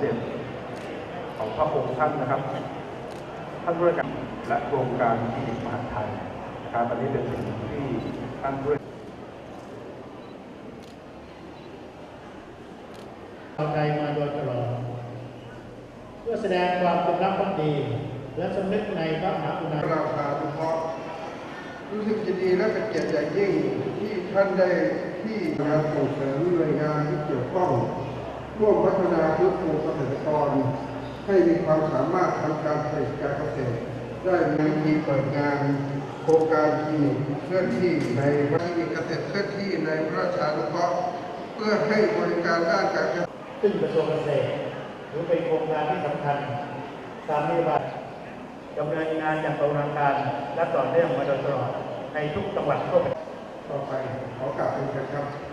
เด็จของพระองค์ท่านนะครับ ท่านผู้ว่าการและโครงการคลินิกมหาดไทยนะครับอันนี้เป็นสิ่งที่ท่านผู้ว่าชาวไทยมาโดยตลอดเพื่อแสดงความจงรักภักดี และสำนึกในพระมหากรุณาธิคุณราชานุเคราะห์รู้สึกยินดีและเป็นเกียรติอย่างยิ่งที่ท่านได้ที่งานส่งเสริมหน่วยงานที่เกี่ยวข้อง ร่วมพัฒนาพื้นฟูเกษตรกร ให้มีความสามารถทางการผลิตการเกษตร ได้มีวิธีเปิดงานโครงการคลินิกเคลื่อนที่ในคลินิกเกษตรเคลื่อนที่ในพระราชานุเคราะห์เพื่อให้บริการด้านการเกษตรซึ่งกระทรวงเกษตรถือเป็นโครงการที่สำคัญตามนโยบายดำเนินงานอย่างตรงการและต่อเนื่องมาโดยตลอดในทุกจังหวัดทั่วประเทศต่อไปขอกราบเป็นครับท่าน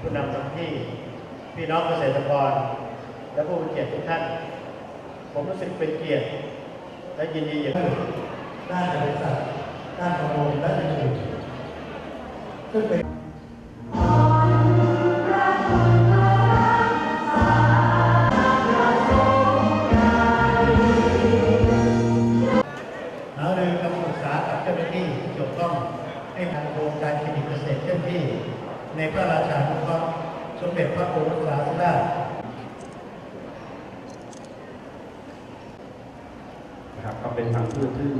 ผู้นำท้องที่พี่น้องเกษตรกร และผู้มีเกียรติทุกท่าน ผมรู้สึกเป็นเกียรติ และยินดีอย่างยิ่งด้านบริษัทด้านประมงและอื่นๆซึ่งเป็นหารือคำศึกษากับเจ้าหน้าที่เกี่ยวข้องให้ทางโครงการคลินิกเกษตรเคลื่อนที่ ในพระราชานุเคราะห์สมเด็จพระโอรสาธิราชนะครับก็เป็นพันธุ์พืชที่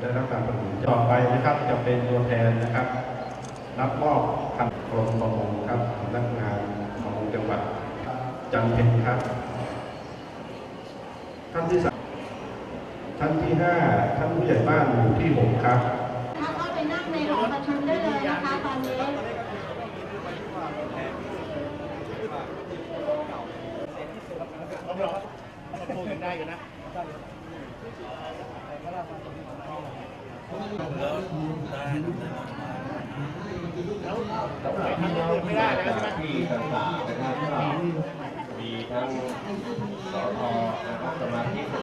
ได้รับการประมูลต่อไปนะครับ จะเป็นตัวแทนนะครับ รับมอบพันธุ์กรมประมงครับสำนักงานของจังหวัดจันทร์เพ็ญครับ ท่านที่สามท่านที่ห้าท่านผู้ใหญ่บ้านหมู่ที่หกครับถ้าเข้าไปนั่งในหอประชุมได้เลยนะคะตอนนี้ รับรองมาพูดกันได้กันนะแล้วแล้วไปทำอย่างอื่นไม่ได้แล้วใช่ไหมที่ต่างๆนะครับก็มีทั้งสทนะครับสมาชิก